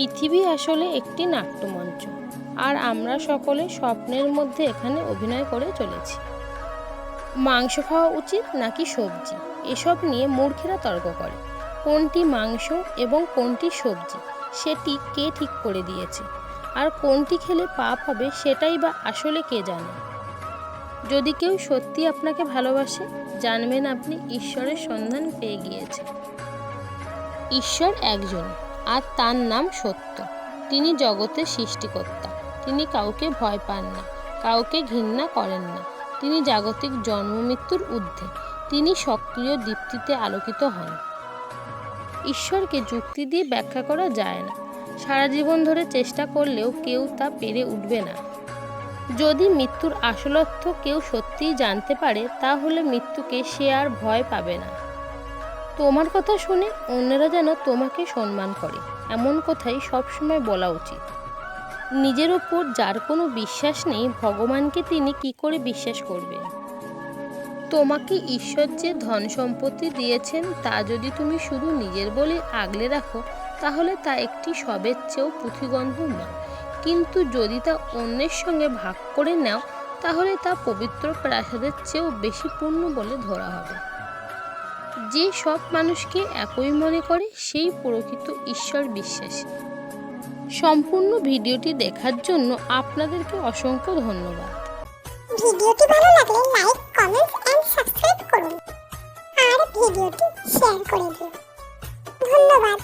পৃথিবী আসলে একটি নাট্যমঞ্চ, আর আমরা সকলে স্বপ্নের মধ্যে এখানে অভিনয় করে চলেছি। মাংস খাওয়া উচিত নাকি সবজি? এসব নিয়ে মূর্খেরা তর্ক করে। কোনটি মাংস এবং কোনটি সবজি? সেটি কে ঠিক করে দিয়েছে? আর কোনটি খেলে পাপ হবে সেটাই বা আসলে কে জানে? যদি কেউ সত্যি আপনাকে ভালোবাসে, জানবেন আপনি ঈশ্বরের সন্ধান পেয়ে গিয়েছে ঈশ্বর একজন। আর তার নাম সত্য। তিনি জগতের সৃষ্টিকর্তা। তিনি কাউকে ভয় পান না, কাউকে ঘৃণা করেন না। তিনি জাগতিক জন্ম মৃত্যুর ঊর্ধ্বে। তিনি সক্রিয় দীপ্তিতে আলোকিত হন। ঈশ্বরকে যুক্তি দিয়ে ব্যাখ্যা করা যায় না। সারা জীবন ধরে চেষ্টা করলেও কেউ তা পেরে উঠবে না। যদি মৃত্যুর আসল অর্থ কেউ সত্যিই জানতে পারে, তাহলে মৃত্যুকে সে আর ভয় পাবে না। তোমার কথা শুনে অন্যরা যেন তোমাকে সম্মান করে। এমন কথাই সবসময় বলা উচিত। নিজের ওপর যার কোনো বিশ্বাস নেই, ভগবানকে তিনি কি করে বিশ্বাস করবেন? তোমাকে ঈশ্বর যে ধন সম্পত্তি দিয়েছেন, তা যদি তুমি শুধু নিজের বলে আগলে রাখো, তাহলে তা একটি সবের চেয়েও পুঁথিগন্ধ নয়। কিন্তু যদি তা অন্যের সঙ্গে ভাগ করে নাও, তাহলে তা পবিত্র প্রাসাদের চেয়েও বেশি পূর্ণ বলে ধরা হবে। যে সব মানুষকে একই মনে করে, সেই প্রকৃত ঈশ্বর বিশ্বাসী। সম্পূর্ণ ভিডিওটি দেখার জন্য আপনাদেরকে অসংখ্য ধন্যবাদ। ভিডিওটি ভালো লাগলে লাইক কমেন্ট এন্ড সাবস্ক্রাইব করুন। আর ভিডিওটি শেয়ার করে দিন। ধন্যবাদ।